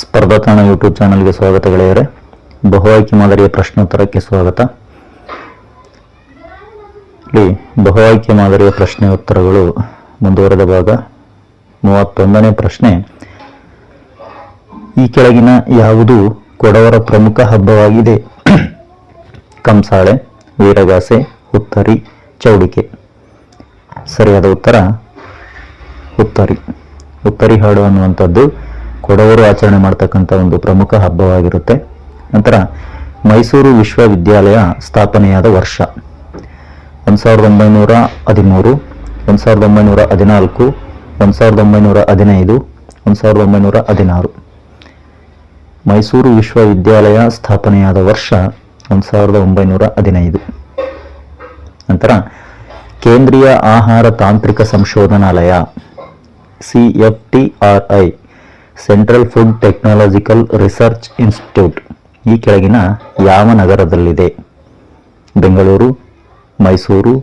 ಸ್ಪರ್ಧಾತಾಣ YouTube ಚಾನಲ್ಗೆ ಸ್ವಾಗತ ಗೆಳೆಯರೆ. ಬಹು ಆಯ್ಕೆ ಮಾದರಿಯ ಪ್ರಶ್ನೋತ್ತರಕ್ಕೆ ಸ್ವಾಗತ. ಇಲ್ಲಿ ಬಹು ಆಯ್ಕೆ ಮಾದರಿಯ ಪ್ರಶ್ನೆ ಉತ್ತರಗಳು ಮುಂದುವರೆದ ಭಾಗ. ಮೂವತ್ತೊಂದನೇ ಪ್ರಶ್ನೆ. ಈ ಕೆಳಗಿನ ಯಾವುದು ಕೊಡವರ ಪ್ರಮುಖ ಹಬ್ಬವಾಗಿದೆ? ಕಂಸಾಳೆ, ವೀರಗಾಸೆ ಹುತ್ತರಿ ಚೌಡಿಕೆ. ಸರಿಯಾದ ಉತ್ತರ ಹುತ್ತರಿ ಹುತ್ತರಿ ಹಾಡು ಅನ್ನುವಂಥದ್ದು ಕೊಡವರು ಆಚರಣೆ ಮಾಡ್ತಕ್ಕಂಥ ಒಂದು ಪ್ರಮುಖ ಹಬ್ಬವಾಗಿರುತ್ತೆ. ನಂತರ ಮೈಸೂರು ವಿಶ್ವವಿದ್ಯಾಲಯ ಸ್ಥಾಪನೆಯಾದ ವರ್ಷ. ಒಂದು ಸಾವಿರದ ಒಂಬೈನೂರ ಹದಿಮೂರು, ಒಂದು ಸಾವಿರದ ಒಂಬೈನೂರ ಹದಿನಾಲ್ಕು, ಒಂದು ಸಾವಿರದ ಒಂಬೈನೂರ ಹದಿನೈದು, ಒಂದು ಸಾವಿರದ ಒಂಬೈನೂರ ಹದಿನಾರು. ಮೈಸೂರು ವಿಶ್ವವಿದ್ಯಾಲಯ ಸ್ಥಾಪನೆಯಾದ ವರ್ಷ ಒಂದು ಸಾವಿರದ ಒಂಬೈನೂರ ಹದಿನೈದು. ನಂತರ ಕೇಂದ್ರೀಯ ಆಹಾರ ತಾಂತ್ರಿಕ ಸಂಶೋಧನಾಲಯ C F T R I central food technological research institute ಈ ಕೆಳಗಿನ ಯಾವ ನಗರದಲ್ಲಿದೆ? ಬೆಂಗಳೂರು, ಮೈಸೂರು,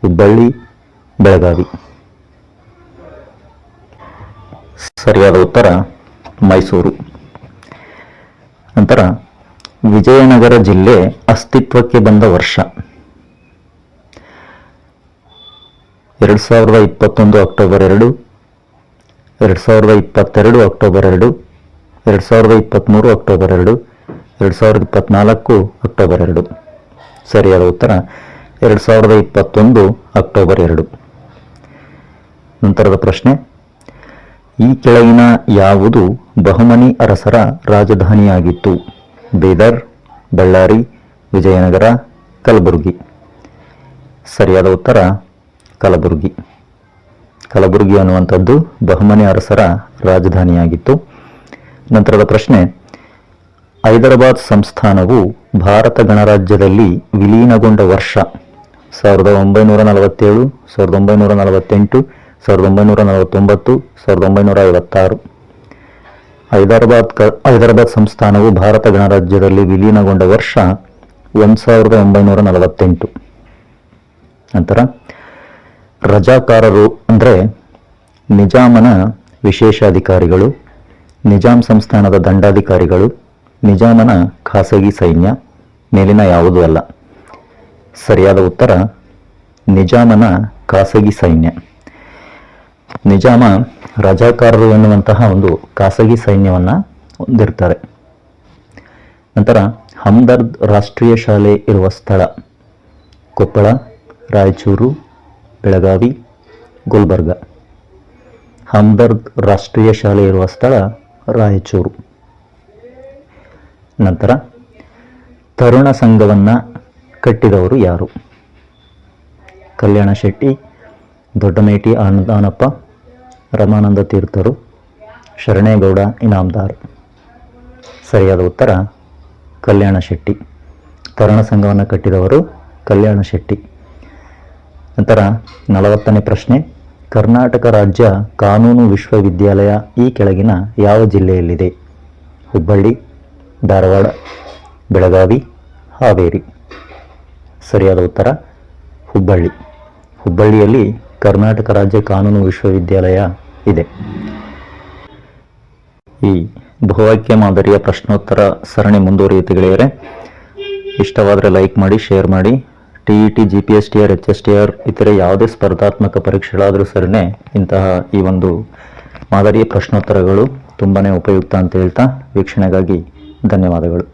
ಹುಬ್ಬಳ್ಳಿ, ಬೆಳಗಾವಿ. ಸರಿಯಾದ ಉತ್ತರ, ಮೈಸೂರು. ನಂತರ, ವಿಜಯನಗರ ಜಿಲ್ಲೆ ಅಸ್ತಿತ್ವಕ್ಕೆ ಬಂದ ವರ್ಷ. ಎರಡು ಸಾವಿರದ ಇಪ್ಪತ್ತೊಂದು ಅಕ್ಟೋಬರ್ ಎರಡು ಎರಡು ಸಾವಿರದ ಇಪ್ಪತ್ತೆರಡು ಅಕ್ಟೋಬರ್ ಎರಡು ಎರಡು ಸಾವಿರದ ಇಪ್ಪತ್ತ್ಮೂರು ಅಕ್ಟೋಬರ್ ಎರಡು ಎರಡು ಸಾವಿರದ ಇಪ್ಪತ್ತ್ನಾಲ್ಕು ಅಕ್ಟೋಬರ್ ಎರಡು. ಸರಿಯಾದ ಉತ್ತರ, ಎರಡು ಸಾವಿರದ ಇಪ್ಪತ್ತೊಂದು ಅಕ್ಟೋಬರ್ ಎರಡು. ನಂತರದ ಪ್ರಶ್ನೆ, ಈ ಕೆಳಗಿನ ಯಾವುದು ಬಹುಮನಿ ಅರಸರ ರಾಜಧಾನಿಯಾಗಿತ್ತು? ಬೀದರ್, ಬಳ್ಳಾರಿ, ವಿಜಯನಗರ, ಕಲಬುರಗಿ. ಸರಿಯಾದ ಉತ್ತರ, ಕಲಬುರಗಿ. ಕಲಬುರಗಿ ಅನ್ನುವಂಥದ್ದು ಬಹುಮನಿ ಅರಸರ ರಾಜಧಾನಿಯಾಗಿತ್ತು. ನಂತರದ ಪ್ರಶ್ನೆ, ಹೈದರಾಬಾದ್ ಸಂಸ್ಥಾನವು ಭಾರತ ಗಣರಾಜ್ಯದಲ್ಲಿ ವಿಲೀನಗೊಂಡ ವರ್ಷ, ಸಾವಿರದ ಒಂಬೈನೂರ ನಲವತ್ತೇಳು, ಸಾವಿರದ ಒಂಬೈನೂರ ನಲವತ್ತೆಂಟು, ಸಾವಿರದ ಒಂಬೈನೂರ ನಲವತ್ತೊಂಬತ್ತು, ಸಾವಿರದ ಒಂಬೈನೂರ ಐವತ್ತಾರು. ಹೈದರಾಬಾದ್ ಕ, ಹೈದರಾಬಾದ್ ಸಂಸ್ಥಾನವು ಭಾರತ ಗಣರಾಜ್ಯದಲ್ಲಿ ವಿಲೀನಗೊಂಡ ವರ್ಷ, ಒಂದು ಸಾವಿರದ ಒಂಬೈನೂರ ನಲವತ್ತೆಂಟು. ನಂತರ ರಜಾಕಾರರು ಅಂದರೆ ನಿಜಾಮನ ವಿಶೇಷಾಧಿಕಾರಿಗಳು, ನಿಜಾಂ ಸಂಸ್ಥಾನದ ದಂಡಾಧಿಕಾರಿಗಳು, ನಿಜಾಮನ ಖಾಸಗಿ ಸೈನ್ಯ, ಮೇಲಿನ ಯಾವುದೂ ಅಲ್ಲ. ಸರಿಯಾದ ಉತ್ತರ, ನಿಜಾಮನ ಖಾಸಗಿ ಸೈನ್ಯ. ನಿಜಾಮ ರಜಾಕಾರರು ಎನ್ನುವಂತಹ ಒಂದು ಖಾಸಗಿ ಸೈನ್ಯವನ್ನು ಹೊಂದಿರ್ತಾರೆ. ನಂತರ ಹಮ್ದರ್ದ್ ರಾಷ್ಟ್ರೀಯ ಶಾಲೆ ಇರುವ ಸ್ಥಳ, ಕೊಪ್ಪಳ, ರಾಯಚೂರು ಬೆಳಗಾವಿ, ಗುಲ್ಬರ್ಗ. ಹಮ್ದರ್ದ್ ರಾಷ್ಟ್ರೀಯ ಶಾಲೆ ಇರುವ ಸ್ಥಳ ರಾಯಚೂರು. ನಂತರ ತರುಣ ಸಂಘವನ್ನು ಕಟ್ಟಿದವರು ಯಾರು? ಕಲ್ಯಾಣ ಶೆಟ್ಟಿ, ದೊಡ್ಡಮೇಟಿ ಅನುದಾನಪ್ಪ ರಮಾನಂದ ತೀರ್ಥರು, ಶರಣೇಗೌಡ ಇನಾಮದಾರ್. ಸರಿಯಾದ ಉತ್ತರ ಕಲ್ಯಾಣ ಶೆಟ್ಟಿ. ತರುಣ ಸಂಘವನ್ನು ಕಟ್ಟಿದವರು ಕಲ್ಯಾಣ ಶೆಟ್ಟಿ. ನಂತರ ನಲವತ್ತನೇ ಪ್ರಶ್ನೆ. ಕರ್ನಾಟಕ ರಾಜ್ಯ ಕಾನೂನು ವಿಶ್ವವಿದ್ಯಾಲಯ ಈ ಕೆಳಗಿನ ಯಾವ ಜಿಲ್ಲೆಯಲ್ಲಿದೆ? ಹುಬ್ಬಳ್ಳಿ, ಧಾರವಾಡ, ಬೆಳಗಾವಿ, ಹಾವೇರಿ. ಸರಿಯಾದ ಉತ್ತರ, ಹುಬ್ಬಳ್ಳಿ. ಹುಬ್ಬಳ್ಳಿಯಲ್ಲಿ ಕರ್ನಾಟಕ ರಾಜ್ಯ ಕಾನೂನು ವಿಶ್ವವಿದ್ಯಾಲಯ ಇದೆ. ಈ ಬಹುವಾಕ್ಯ ಮಾದರಿಯ ಪ್ರಶ್ನೋತ್ತರ ಸರಣಿ ಮುಂದುವರಿಯುತ್ತೆ ಗೆಳೆಯರೆ. ಇಷ್ಟವಾದರೆ ಲೈಕ್ ಮಾಡಿ ಶೇರ್ ಮಾಡಿ. T E T G P S T R H S T R ಇತರೆ ಯಾವುದೇ ಸ್ಪರ್ಧಾತ್ಮಕ ಪರೀಕ್ಷೆಗಳಾದರೂ ಸರಿನೇ ಇಂತಹ ಈ ಒಂದು ಮಾದರಿಯ ಪ್ರಶ್ನೋತ್ತರಗಳು ತುಂಬಾ ಉಪಯುಕ್ತ ಅಂತ ಹೇಳ್ತಾ ವೀಕ್ಷಣೆಗಾಗಿ ಧನ್ಯವಾದಗಳು.